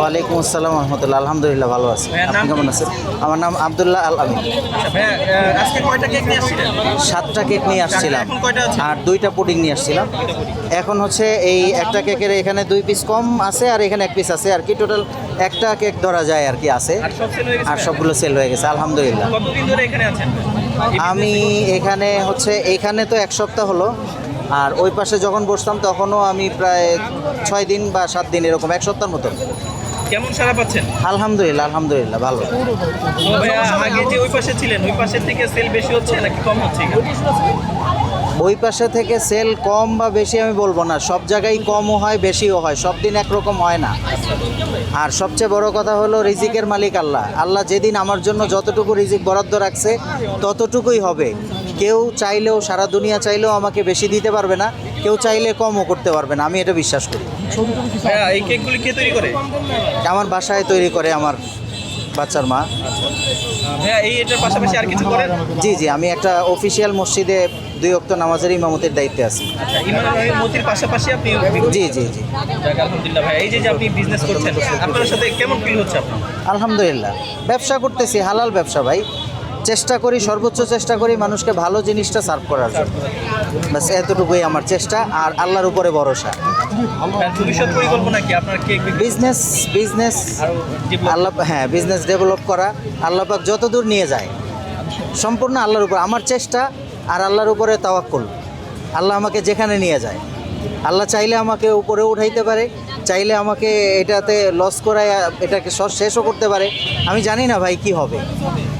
ওয়ালাইকুম আসসালাম রহমতুল্লাহ আলহামদুলিল্লাহ ভালো আছি। আপনি কেমন আছেন? আমার নাম আবদুল্লাহ আল আমিন। আচ্ছা সাতটা কেক নিয়ে আসছিলাম। আর দুইটা পুডিং নিয়ে আসছিলাম। এখন হচ্ছে এই একটা কেকের এখানে দুই পিস কম আছে আর এখানে এক পিস আছে। আর কি টোটাল একটা কেক ধরা যায় আর কি আছে। আর সবগুলো সেল হয়ে গেছে আলহামদুলিল্লাহ। আমি এখানে হচ্ছে এখানে তো এক সপ্তাহ হলো। আর ওই পাশে যখন বসতাম তখনও আমি প্রায় ছয় দিন বা সাত দিন এরকম এক সপ্তাহের মতন। কেমন সারা পাচ্ছেন? আলহামদুলিল্লাহ আলহামদুলিল্লাহ ভালো। আগে যে ওই পাশে ছিলেন ওই পাশের থেকে সেল বেশি হচ্ছে নাকি কম হচ্ছে? ওই পাশে থেকে সেল কম বা বেশি আমি বলব না সব জায়গায় কমও হয় বেশিও হয় সব দিন একরকম হয় না। আর সবচেয়ে বড় কথা হলো রিজিকের মালিক আল্লাহ। আল্লাহ যেদিন আমার জন্য যতটুকু রিজিক বরাদ্দ রাখছে ততটুকুই হবে। কেউ চাইলেও সারা দুনিয়া চাইলেও আমাকে বেশি দিতে পারবে না কেউ চাইলে কমও করতে পারবে না আমি এটা বিশ্বাস করি। এই কেকগুলি কে তৈরি করে? আমার বাসায় তৈরি করে আমার বাচ্চার মা। করেন? জি জি আমি একটা অফিসিয়াল মসজিদে দুই অক্ত নামাজের ইমামতির দায়িত্বে আছি। আচ্ছা পাশাপাশি আপনি জি জি জি। আলহামদুলিল্লাহ ভাই এই যে যে আপনি বিজনেস করছেন আপনার সাথে কেমন ফিল হচ্ছে আলহামদুলিল্লাহ ব্যবসা করতেছি হালাল ব্যবসা ভাই। চেষ্টা করি সর্বোচ্চ চেষ্টা করি মানুষকে ভালো জিনিসটা সার্ভ করার জন্য। ব্যাস এতটুকুই আমার চেষ্টা আর আল্লাহর উপরে ভরসা। ভবিষ্যৎ পরিকল্পনা কি? আপনার বিজনেস বিজনেস আল্লাহ হ্যাঁ বিজনেস ডেভেলপ করা আল্লাহ পাক যত দূর নিয়ে যায় সম্পূর্ণ আল্লাহর উপর। আমার চেষ্টা আর আল্লাহর উপরে তাওয়াক্কুল। আল্লাহ আমাকে যেখানে নিয়ে যায়। আল্লাহ চাইলে আমাকে উপরে উঠাইতে পারে চাইলে আমাকে এটাতে লস করায় এটাকে শেষও করতে পারে। আমি জানি না ভাই কি হবে।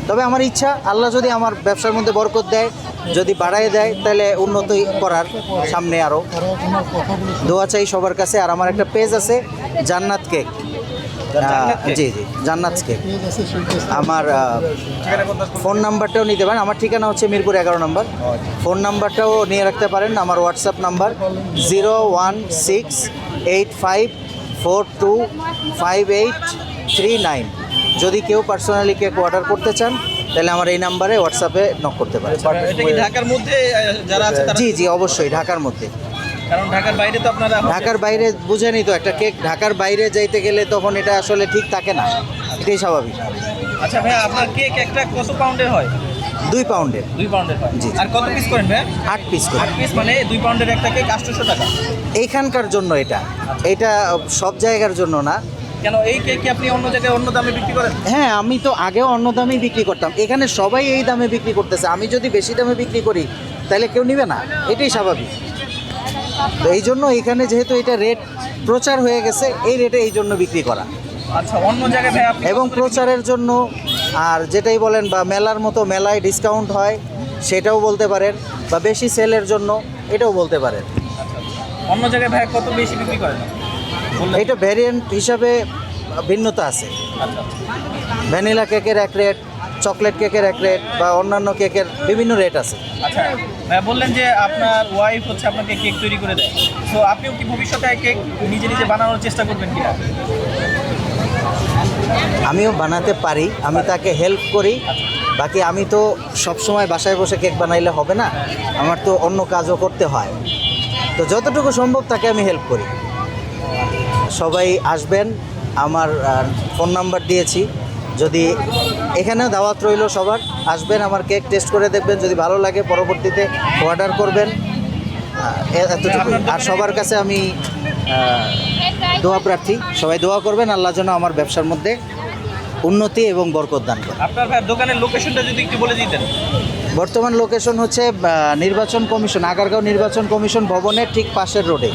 তবে আমার ইচ্ছা আল্লাহ যদি আমার ব্যবসার মধ্যে বরকত দেয় যদি বাড়ায় দেয় তাহলে উন্নতি করার সামনে আরও দোয়া চাই সবার কাছে। আর আমার একটা পেজ আছে জান্নাত কেক। জান্নাত কেক? জি জি জান্নাত কেক। আমার ফোন নাম্বারটাও নিতে পারেন। আমার ঠিকানা হচ্ছে মিরপুর এগারো নম্বর। ফোন নাম্বারটাও নিয়ে রাখতে পারেন। আমার WhatsApp number zero one six eight five four two five eight three nine. যদি কেউ পার্সোনালি কেক অর্ডার করতে চান তাহলে আমার এই নাম্বারে হোয়াটসঅ্যাপে নক করতে পারে ঢাকার মধ্যে যারা আছে জি জি অবশ্যই ঢাকার মধ্যে। কারণ ঢাকার বাইরে তো আপনারা ঢাকার বাইরে বুঝেনি তো একটা কেক ঢাকার বাইরে যাইতে গেলে তখন এটা আসলে ঠিক থাকে না। এটাই স্বাভাবিক। আচ্ছা ভাই আপনার কেক একটা কত পাউন্ডের হয়? দুই পাউন্ডের দুই পাউন্ডের জি। আর কত পিস করেন ভাই আট পিস করে। আট পিস মানে দুই পাউন্ডের একটা কেক আটশোশো টাকা। এইখানকার জন্য এটা। এটা সব জায়গার জন্য না কেন এই কেক কি আপনি অন্য জায়গায় অন্য দামে বিক্রি করেন? হ্যাঁ আমি তো আগেও অন্য দামেই বিক্রি করতাম। এখানে সবাই এই দামে বিক্রি করতেছে। আমি যদি বেশি দামে বিক্রি করি তাহলে কেউ নিবে না। এটাই স্বাভাবিক। তো এই জন্য এখানে যেহেতু এটা রেট প্রচার হয়ে গেছে এই রেটে এই জন্য বিক্রি করা। আচ্ছা অন্য জায়গায় ভাই আপনি এবং প্রচারের জন্য আর যেটাই বলেন বা মেলার মতো মেলায় ডিসকাউন্ট হয় সেটাও বলতে পারেন বা বেশি সেলের জন্য এটাও বলতে পারেন। অন্য জায়গায় ভাই কত বেশি বিক্রি করেন? এটা ভ্যারিয়েন্ট হিসাবে ভিন্নতা আছে। আচ্ছা ভ্যানিলা কেকের এক রেট চকলেট কেকের এক রেট বা অন্যান্য কেকের বিভিন্ন রেট আছে। আচ্ছা বললেন যে আপনার ওয়াইফ হচ্ছে আপনাকে কেক তৈরি করে দেয়। তো আপনিও কি ভবিষ্যতে কেক নিজে নিজে বানানোর চেষ্টা করবেন কিনা? আমিও বানাতে পারি আমি তাকে হেল্প করি। বাকি আমি তো সবসময় বাসায় বসে কেক বানাইলে হবে না আমার তো অন্য কাজও করতে হয়। তো যতটুকু সম্ভব তাকে আমি হেল্প করি। সবাই আসবেন আমার ফোন নাম্বার দিয়েছি। যদি এখানেও দাওয়াত রইল সবার আসবেন আমার কেক টেস্ট করে দেখবেন। যদি ভালো লাগে পরবর্তীতে অর্ডার করবেন। আহ, এ- এতটুকুই। আর সবার কাছে আমি দোয়া প্রার্থী। সবাই দোয়া করবেন আল্লাহ যেন আমার ব্যবসার মধ্যে উন্নতি এবং বরকত দান করে। আপনার ভাই দোকানের লোকেশনটা যদি একটু বলে দিতেন। বর্তমান লোকেশন হচ্ছে নির্বাচন কমিশন আগারগাঁও নির্বাচন কমিশন ভবনের ঠিক পাশের রোডে